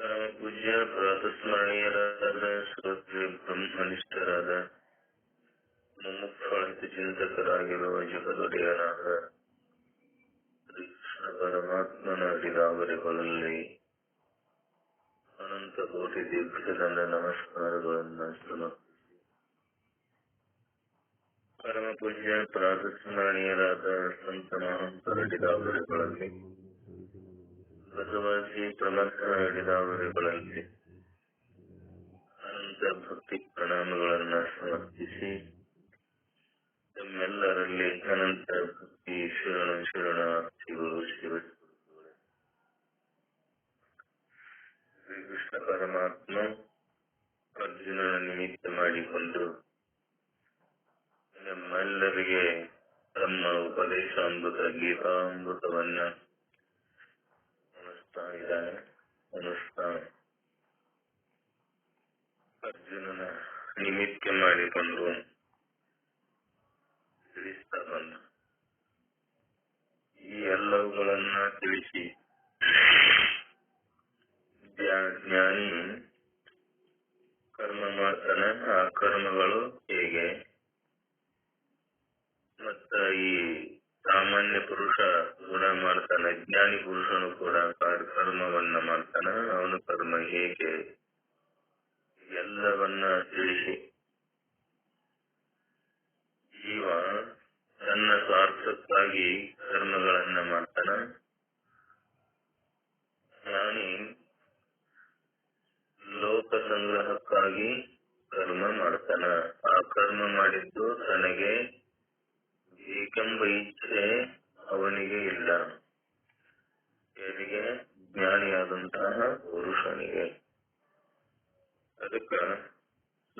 ಪರಮ ಪೂಜ್ಯ ಪ್ರಾತಸ್ಮರಣೀಯರಾದ ಶ್ರೋತೃ ಬ್ರಹ್ಮನಿಷ್ಠರಾದ ಮುಮುಕ್ಷ ಚಿಂತಕರಾಗಿರುವ ಜಗದೊಡೆಯರಾದ ಕೃಷ್ಣ ಪರಮಾತ್ಮನ ಅಡಿದಾವರೆಗಳಲ್ಲಿ ಅನಂತ ಕೋಟಿ ದೀಕ್ಷದಂಡ ನಮಸ್ಕಾರಗಳನ್ನು ಸಮರ್ಪಿಸಿ ಪರಮ ಪೂಜ್ಯ ಪ್ರಾತಸ್ಮರಣೀಯರಾದ ಸಂತ ಮಹಂತರ ಅಡಿದಾವರೆಗಳಲ್ಲಿ ಪ್ರಮಥ ಅಡಿದಾವರೆಗಳಲ್ಲಿ ಅನಂತ ಭಕ್ತಿ ಪ್ರಣಾಮಗಳನ್ನ ಸಮರ್ಪಿಸಿ ತಮ್ಮೆಲ್ಲರಲ್ಲಿ ಅನಂತ ಭಕ್ತಿ ಶರಣ ಶರಣಾರ್ಥಿಗಳು ಶಿವ ಶ್ರೀಕೃಷ್ಣ ಪರಮಾತ್ಮ ಅರ್ಜುನ ನಿಮಿತ್ತ ಮಾಡಿಕೊಂಡು ನಮ್ಮೆಲ್ಲರಿಗೆ ತಮ್ಮ ಉಪದೇಶಾಮೃತ ಗೀತಾಮೃತವನ್ನ ಇದ್ದಾನೆ ಅನಿಸ್ತಾ ಅರ್ಜುನನ ನಿಮಿತ್ತ ಮಾಡಿಕೊಂಡು ತಿಳಿಸ್ತಾ ಬಂದ ಈ ಎಲ್ಲವುಗಳನ್ನ ತಿಳಿಸಿ ಜ್ಞಾನಿ ಕರ್ಮ ಮಾಡ್ತಾನೆ ಆ ಕರ್ಮಗಳು ಹೇಗೆ ಮತ್ತ ಈ ಸಾಮಾನ್ಯ ಪುರುಷ ಗುಣ ಮಾಡ್ತಾನೆ ಜ್ಞಾನಿ ಪುರುಷನು ಕೂಡ ಕರ್ಮವನ್ನ ಮಾಡ್ತಾನ ಅವನ ಕರ್ಮ ಹೇಗೆ ಎಲ್ಲವನ್ನ ತಿಳಿಸಿ ಜೀವ ತನ್ನ ಸ್ವಾರ್ಥಕ್ಕಾಗಿ ಕರ್ಮಗಳನ್ನ ಮಾಡ್ತಾನ ಜ್ಞಾನಿ ಲೋಕ ಸಂಗ್ರಹಕ್ಕಾಗಿ ಕರ್ಮ ಮಾಡ್ತಾನ ಆ ಕರ್ಮ ಮಾಡಿದ್ದು ತನಗೆ ಬೇಕೆಂಬ ಇಚ್ಛೆ ಅವನಿಗೆ ಇಲ್ಲ ಯಾರಿಗೆ ಜ್ಞಾನಿಯಾದಂತಹ ಪುರುಷನಿಗೆ ಅದಕ್ಕ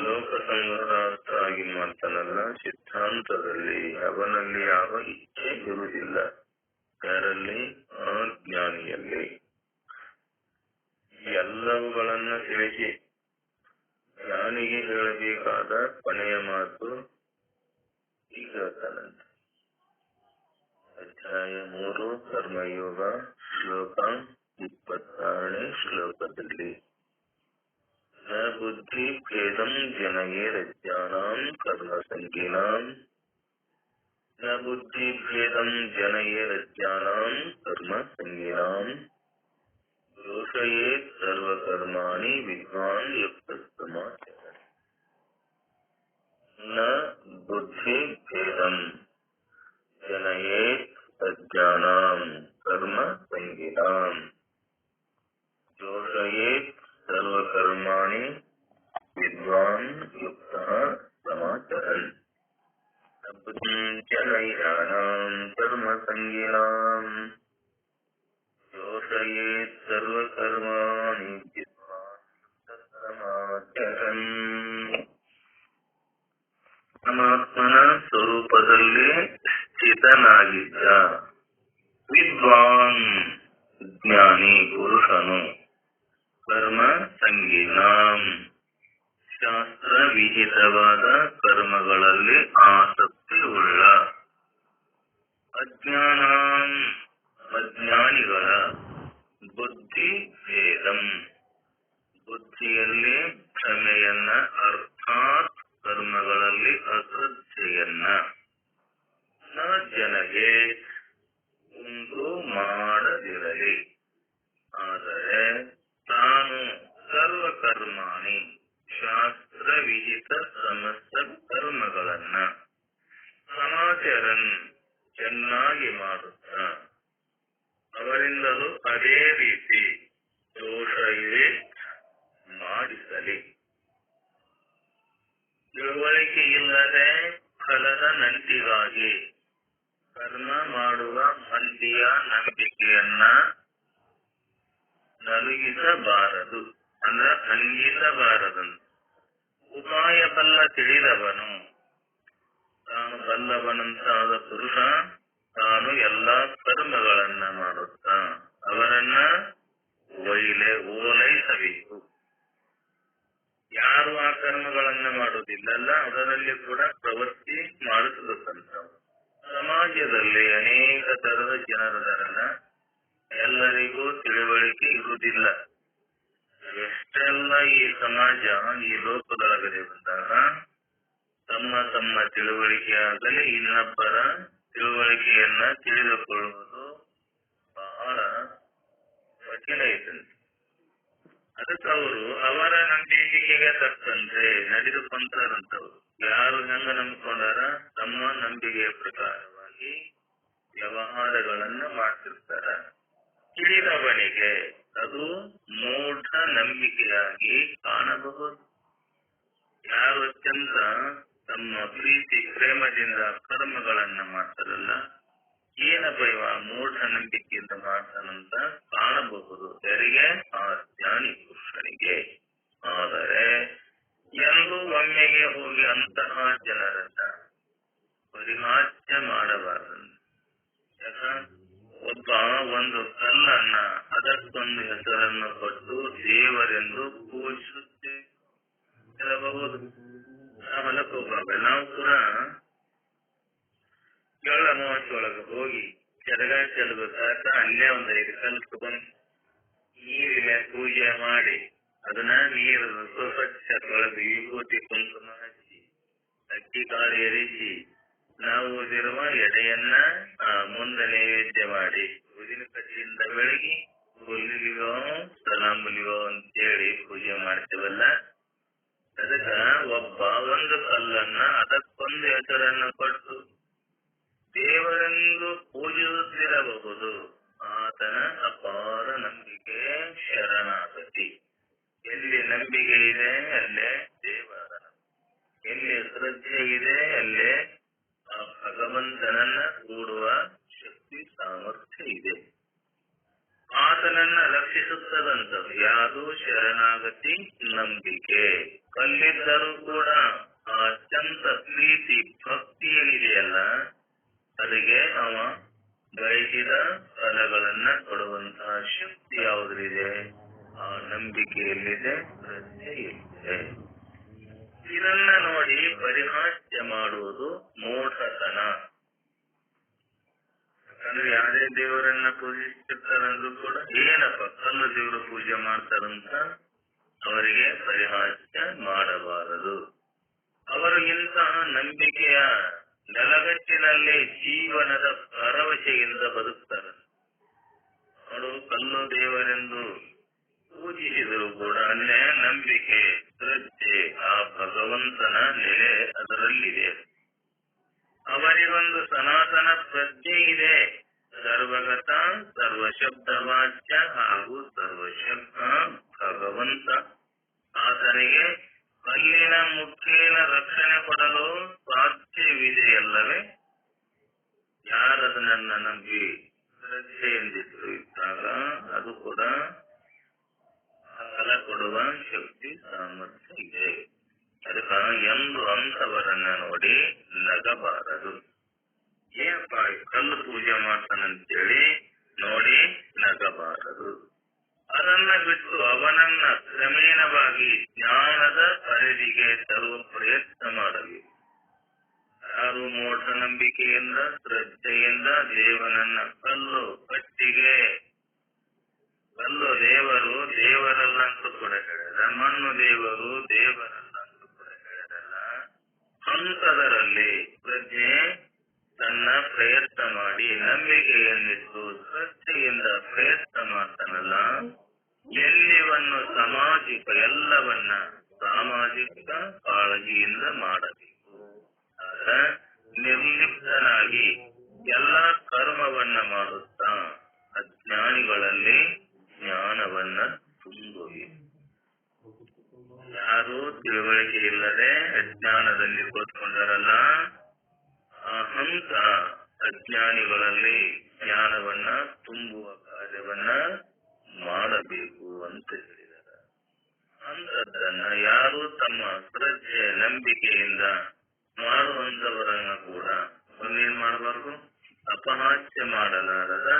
ಲೋಕ ಸಂಗ್ರಹಾರ್ಥಾಗಿ ಮಾಡ್ತಾನಲ್ಲ ಸಿದ್ಧಾಂತದಲ್ಲಿ ಅವನಲ್ಲಿ ಯಾವ ಇಚ್ಛೆ ಇರುವುದಿಲ್ಲ. ಯಾರಲ್ಲಿ? ಆ ಜ್ಞಾನಿಯಲ್ಲಿ ಎಲ್ಲವುಗಳನ್ನ ತಿಳಿಸಿ. ಜ್ಞಾನಿಗೆ ಹೇಳಬೇಕಾದ ಕೊನೆಯ ಮಾತು ಈಗ ಹೇಳ್ತಾನಂತೆ ಅಧ್ಯಾಯ ಮೂರು, ಕರ್ಮಯೋಗ, ಶ್ಲೋಕ ಇಪ್ಪತ್ತಾರನೇ ಶ್ಲೋಕದಲ್ಲಿ. ನ ಬುದ್ಧಿ ಭೇದಂ ಜನಯೇರಜ್ಞಾನಾಂ ಕರ್ಮ ಸಂಗೀನಾಂ ನ ಬುದ್ಧಿ ಭೇದಂ ಜನಯೇರಜ್ಞಾನಾಂ ಕರ್ಮ ಸಂಗೀನಾಂ ದೋಷಯೇತ್ ಸರ್ವಕರ್ಮಾಣಿ ವಿದ್ವಾನ್ ಯುಕ್ತಸ್ತಮಾಚರ ನ ಬುದ್ಧಿ ಭೇದಂ ಜನಯೇತ್ ಅಜ್ಞಾನಾಂ ಕರ್ಮ ಸಂಗೀನಾಂ ದೋಷಯೇತ್ ಸರ್ವಕರ್ಮಾಣಿ ವಿದ್ವಾನ್ ಯುಕ್ತ ಸಮಾಚರನ್ ಜನಯಾನಾಂ ಕರ್ಮ ಸಂಗೀನಾಂ ದೋಷಯೇತ್ ಸರ್ವಕರ್ಮಾಣಿ ವಿದ್ವಾನ್ ಯುಕ್ತ ಸಮಾಚರನ್ ಪರಮಾತ್ಮನ ಸ್ವರೂಪದಲ್ಲಿ ಸ್ಥಿತನಾಗಿದ್ದ ವಿದ್ವಾನ್ ಜ್ಞಾನಿ ಪುರುಷನು ಕರ್ಮ ಸಂಗೀನಾಂ ಶಾಸ್ತ್ರ ವಿಹಿತವಾದ ಕರ್ಮಗಳಲ್ಲಿ ಆಸಕ್ತಿ ಉಳ್ಳ। ಅಜ್ಞಾನ ಅಜ್ಞಾನಿಗಳ ಬುದ್ಧಿ ಭೇದಂ। ಬುದ್ಧಿಯಲ್ಲಿ ಕ್ಷಮೆಯನ್ನ ಅರ್ಥಾತ್ ಕರ್ಮಗಳಲ್ಲಿ ಅಶ್ರದ್ಧೆಯನ್ನ ನ ಜನಗೆ ಉಂಟು ಮಾಡದಿರಲಿ। ಆದರೆ ಸರ್ವಕರ್ಮಾಣಿ ಶಾಸ್ತ್ರ ವಿಹಿತ ಸಮಸ್ತ ಕರ್ಮಗಳನ್ನ. ಸಮಾಚರನ್ ಚೆನ್ನಾಗಿ ಮಾಡುತ್ತ. ಅವರಿಂದಲೂ ಅದೇ ರೀತಿ ದೋಷ ಇವೆ ಮಾಡಿಸಲಿ. ತಿಳುವಳಿಕೆ ಇಲ್ಲದೆ ಫಲದ ನಂಟಿಗಾಗಿ ಕರ್ಮ ಮಾಡುವ ಮಂದಿಯ ನಂಬಿಕೆಯನ್ನ ನಲುಗಿಸಬಾರದು. ಅಂದ್ರ ಅಂಗಿಸಬಾರದಂತ ಉಪಾಯ ಬಲ್ಲ ತಿಳಿದವನು. ತಾನು ಬಲ್ಲವನಂತಾದ ಪುರುಷ, ತಾನು ಎಲ್ಲಾ ಕರ್ಮಗಳನ್ನ ಮಾಡುತ್ತ. ಅವರನ್ನ ಒಯ್ಲೆ ಓಲೈಸಬೇಕು ಯಾರು ಆ ಕರ್ಮಗಳನ್ನ ಮಾಡುವುದಿಲ್ಲಲ್ಲ, ಅದರಲ್ಲಿ ಕೂಡ ಪ್ರವೃತ್ತಿ ಮಾಡಿಸಬೇಕಂತವು ಸಮಾಜದಲ್ಲಿ ಅನೇಕ ತರದ ಜನರದಾರಲ್ಲ ಎಲ್ಲರಿಗೂ ತಿಳುವಳಿಕೆ ಇರುವುದಿಲ್ಲ. ಎಷ್ಟೆಲ್ಲ ಈ ಸಮಾಜ, ಈ ಲೋಕದೊಳಗಡೆ ಬಂದಾಗ ತಮ್ಮ ತಮ್ಮ ತಿಳುವಳಿಕೆ ಆಗಲಿ, ಇನ್ನೊಬ್ಬರ ತಿಳುವಳಿಕೆಯನ್ನ ತಿಳಿದುಕೊಳ್ಳುವುದು ಬಹಳ ಕಠಿಣ ಇದ್ದಂತೆ. ಅದಕ್ಕೆ ಅವರು ಅವರ ನಂಬಿಕೆಗೆ ತಕ್ಕಂತೆ ನಡೆದುಕೊಂತಾರಂತವ್ರು ಯಾರು ಹೆಂಗ ನಂಬಿಕೊಂಡಾರ ತಮ್ಮ ನಂಬಿಕೆಯ ಪ್ರಕಾರವಾಗಿ ವ್ಯವಹಾರಗಳನ್ನ ಮಾಡ್ತಿರ್ತಾರ. ತಿಳಿದವನಿಗೆ ಅದು ಮೂಢ ನಂಬಿಕೆಯಾಗಿ ಕಾಣಬಹುದು. ಯಾರು ಅತ್ಯಂತ ತಮ್ಮ ಪ್ರೀತಿ, ಪ್ರೇಮದಿಂದ ಕರ್ಮಗಳನ್ನ ಮಾಡ್ತಾರಲ್ಲ ಏನಪ್ಪ ಇವ ಮೂಢ ನಂಬಿಕೆಯಿಂದ ಮಾಡ್ತಾನಂತ ಕಾಣಬಹುದು. ಯಾರಿಗೆ? ಆ ಜ್ಞಾನಿ ಪುರುಷನಿಗೆ. ಆದರೆ ಎಂದು ಒಮ್ಮೆಗೆ ಹೋಗಿ ಅಂತಹ ಜನರನ್ನ ಪರಿಹಾಸ್ಯ ಮಾಡಬಾರದು. ಒಬ್ಬ ಒಂದು ಕಲ್ಲನ್ನ ಅದಕ್ಕೊಂದು ಹೆಸರನ್ನು ಕೊಟ್ಟು ದೇವರೆಂದು ಪೂಜಿಸುತ್ತೇವೆ ಹೇಳಬಹುದು? ಹೊಲಕ್ಕೆ ನಾವು ಕೂಡ ಕೇರಳ ಮೂವತ್ತೊಳಗೆ ಹೋಗಿ ಕೆರಗ ಚೆಲ್ಬೇಕಾದ ಅಲ್ಲೇ ಒಂದು ಐದು ಕಲ್ಲು ತಗೊಂಡು ನೀರಿನ ಪೂಜೆ ಮಾಡಿ ಅದನ್ನ ನೀರು ಸ್ವಚ್ಛ ತೊಳೆದು ವಿಭೂತಿ ಕುಂಕುಮ ಹಚ್ಚಿ, ಅಕ್ಕಿ ಕಾಳು ಎರಿಸಿ ನಾವು ಊದಿರುವ ಎಡೆಯನ್ನ ಮುಂದೆ ನೈವೇದ್ಯ ಮಾಡಿ, ಊದಿನ ಕಡ್ಡಿಯಿಂದ ಬೆಳಗಿ ಹುಲ್ಲಿಗೋ ಸಲಾಂಬುಲಿಗೋ ಅಂತೇಳಿ ಪೂಜೆ ಮಾಡ್ತೇವಲ್ಲ. ಅದಕ್ಕ ಒಬ್ಬ ಒಂದು ಕಲ್ಲನ್ನ, ಅದಕ್ಕೊಂದು ಹೆಸರನ್ನ ಕೊಟ್ಟು, ದೇವರೆಂದು ಪೂಜಿಸುತ್ತಿರಬಹುದು. ಆತನ ಅಪಾರ යාදෝ ශරණාගත ಪೂಜಿಸ್ತಿರ್ತಾರಂದ್ರೂ ಕೂಡ ಏನಪ್ಪ ಕಲ್ಲು ದೇವರು ಪೂಜೆ ಮಾಡ್ತಾರಂತ ಅವರಿಗೆ ಪರಿಹಾಸ್ಯ ಮಾಡಬಾರದು. ಅವರು ಇಂತಹ ನಂಬಿಕೆಯ ನೆಲಗಟ್ಟಿನಲ್ಲಿ ಜೀವನದ ಭರವಸೆಯಿಂದ ಬದುಕ್ತಾರೆ. ಅವರು ಕಲ್ಲು ದೇವರೆಂದು ಪೂಜಿಸಿದರೂ ಕೂಡ ಅಲ್ಲೇ ನಂಬಿಕೆ, ಶ್ರದ್ಧೆ ಆ ಭಗವಂತನ ನೆಲೆ ಅದರಲ್ಲಿದೆ. ಅವರಿಗೊಂದು ಸನಾತನ ಪ್ರಜ್ಞೆ ಇದೆ. ಸರ್ವಗತ ಸರ್ವಶಬ್ದವಾಚ್ಯ ಹಾಗೂ ಸರ್ವಶಬ್ದ ಭಗವಂತ. ಆತನಿಗೆ ಕಲ್ಲಿನ ಮುಖೇನ ರಕ್ಷಣೆ ಕೊಡಲು ಸಾಧ್ಯವಿದೆಯಲ್ಲವೇ? ಯಾರದನ್ನ ನಂಬಿ? ಶ್ರದ್ಧೆಯಿಂದಿದ್ರು ಇದ್ದಾಗ ಅದು ಕೂಡ ಫಲ ಕೊಡುವ ಶಕ್ತಿ, ಸಾಮರ್ಥ್ಯ ಇದೆ. ಅದಕ್ಕ ಎಂದು ಅಂತವರನ್ನ ನೋಡಿ ನಗಬಾರದು. ಏನಪ್ಪ ಕಲ್ಲು ಪೂಜೆ ಮಾಡ್ತಾನಂತೇಳಿ ನೋಡಿ ನಗಬಾರದು. ಅದನ್ನ ಬಿಟ್ಟು ಅವನನ್ನ ಕ್ರಮೇಣವಾಗಿ ಜ್ಞಾನದ ಪರಿಧಿಗೆ ತರುವ ಪ್ರಯತ್ನ ಮಾಡಬೇಕು ಯಾರು ಮೂಢನಂಬಿಕೆಯಿಂದ ಶ್ರದ್ಧೆಯಿಂದ ದೇವನನ್ನ ಕಲ್ಲು ಕಟ್ಟಿಗೆ, ಕಲ್ಲು ದೇವರು ದೇವರಲ್ಲಂತೂ ಕೂಡ ಹೇಳಿದ ಮಣ್ಣು ದೇವರು ದೇವರಲ್ಲಂತೂ ಕೂಡ ಹೇಳಿದಲ್ಲ ಅಂತದರಲ್ಲಿ ಪ್ರಜ್ಞೆ ತನ್ನ ಪ್ರಯತ್ನ ಮಾಡಿ ನಂಬಿಕೆಯನ್ನಿಟ್ಟು ಶ್ರದ್ಧೆಯಿಂದ ಪ್ರಯತ್ನ ಮಾಡ್ತಾನಲ್ಲ, ಎಲ್ಲಿವನ್ನು ಸಾಮಾಜಿಕ ಎಲ್ಲವನ್ನ ಸಾಮಾಜಿಕ ಕಾಳಜಿಯಿಂದ ಮಾಡಬೇಕು. ನಿರ್ಲಿಪ್ತನಾಗಿ ಎಲ್ಲ ಕರ್ಮವನ್ನ ಮಾಡುತ್ತಾ ಅಜ್ಞಾನಿಗಳಲ್ಲಿ ಜ್ಞಾನವನ್ನ ತುಂಬಿ ಯಾರು ತಿಳುವಳಿಕೆ ಇಲ್ಲದೆ ಅಜ್ಞಾನದಲ್ಲಿ ಕೂತ್ಕೊಂಡರಲ್ಲ. ಹಂತ ಅಜ್ಞಾನಿಗಳಲ್ಲಿ ಜ್ಞಾನವನ್ನ ತುಂಬುವ ಕಾರ್ಯವನ್ನ ಮಾಡಬೇಕು ಅಂತ ಹೇಳಿದ್ದಾರೆ. ಅಂತದ್ದನ್ನ ಯಾರು ತಮ್ಮ ಶ್ರದ್ಧೆ ನಂಬಿಕೆಯಿಂದ ಮಾಡುವಂತವರನ್ನ ಕೂಡ ಒಂದೇನ್ ಮಾಡಬಾರ್ದು? ಅಪಹಾಸ್ಯ ಮಾಡಲಾರದ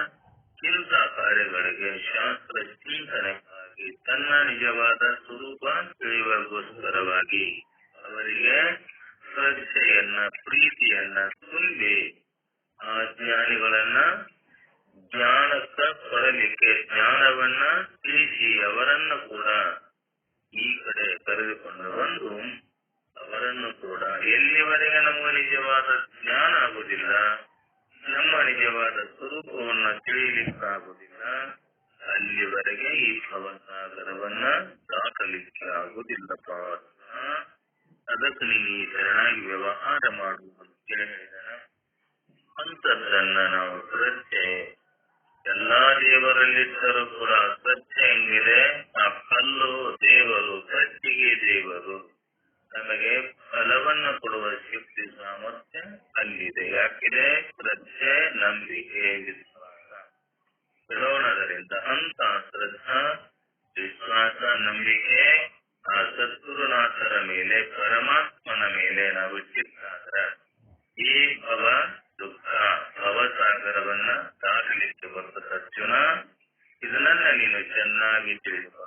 ಕಿಂತ ಕಾರ್ಯಗಳಿಗೆ ಶಾಸ್ತ್ರ ಚಿಂತನೆಗಾಗಿ ತನ್ನ ನಿಜವಾದ ಸ್ವರೂಪ ತಿಳಿಯುವಗೋಸ್ಕರವಾಗಿ ಅವರಿಗೆ ಶ್ರದ್ಧೆಯನ್ನ ಪ್ರೀತಿಯನ್ನ ತುಂಬಿ ಆ ಜ್ಞಾನಿಗಳನ್ನ ಜ್ಞಾನಕ್ಕ ಕೊಡಲಿಕ್ಕೆ ಜ್ಞಾನವನ್ನ ತಿಳಿಸಿ ಅವರನ್ನ ಕೂಡ ಈ ಕಡೆ ಕರೆದುಕೊಂಡು ಬಂದು ಅವರನ್ನು ಕೂಡ ಎಲ್ಲಿವರೆಗೆ ನಮ್ಮ ನಿಜವಾದ ಜ್ಞಾನ ಆಗುದಿಲ್ಲ ನಮ್ಮ ನಿಜವಾದ ಸ್ವರೂಪವನ್ನು ತಿಳಿಯಲಿಕ್ಕಾಗುದಿಲ್ಲ ಅಲ್ಲಿವರೆಗೆ ಈ ಭವಸಾಗರವನ್ನ ದಾಟಲಿಕ್ಕೆ ಆಗುದಿಲ್ಲಪ್ಪ ಅದಕ್ಕೆ ಈ ಶರಣಾಗಿ ವ್ಯವಹಾರ ಮಾಡುವುದು ಕೇಳಿದ ಅಂತದ್ದನ್ನ ನಾವು ಶ್ರದ್ಧೆ ಎಲ್ಲಾ ದೇವರಲ್ಲಿದ್ದರೂ ಕೂಡ ಶ್ರದ್ಧೆ ಹೆಂಗಿದೆ ಆ ಕಲ್ಲು ದೇವರು ಕಟ್ಟಿಗೆ ದೇವರು ನಮಗೆ ಫಲವನ್ನು ಕೊಡುವ ಶಕ್ತಿ ಸಾಮರ್ಥ್ಯ ಅಲ್ಲಿದೆ. ಯಾಕಿದೆ? ಶ್ರದ್ಧೆ, ನಂಬಿಕೆ, ವಿಶ್ವಾಸ. ಬಿಡೋಣದರಿಂದ ಅಂತ ಶ್ರದ್ಧಾ, ವಿಶ್ವಾಸ, ನಂಬಿಕೆ, ಆ ಸದ್ಗುರುನಾಥರ ಮೇಲೆ, ಪರಮಾತ್ಮನ ಮೇಲೆ ನಾವು ಚಿತ್ತಾದ್ರ ಈ ಭವ, ದುಃಖ, ಭವಸಾಗರವನ್ನ ದಾಟಲಿಕ್ಕೆ ಬರ್ತದ ಅರ್ಜುನ. ಇದನ್ನ ನೀನು ಚೆನ್ನಾಗಿ ತಿಳಿದುಕೊಂಡು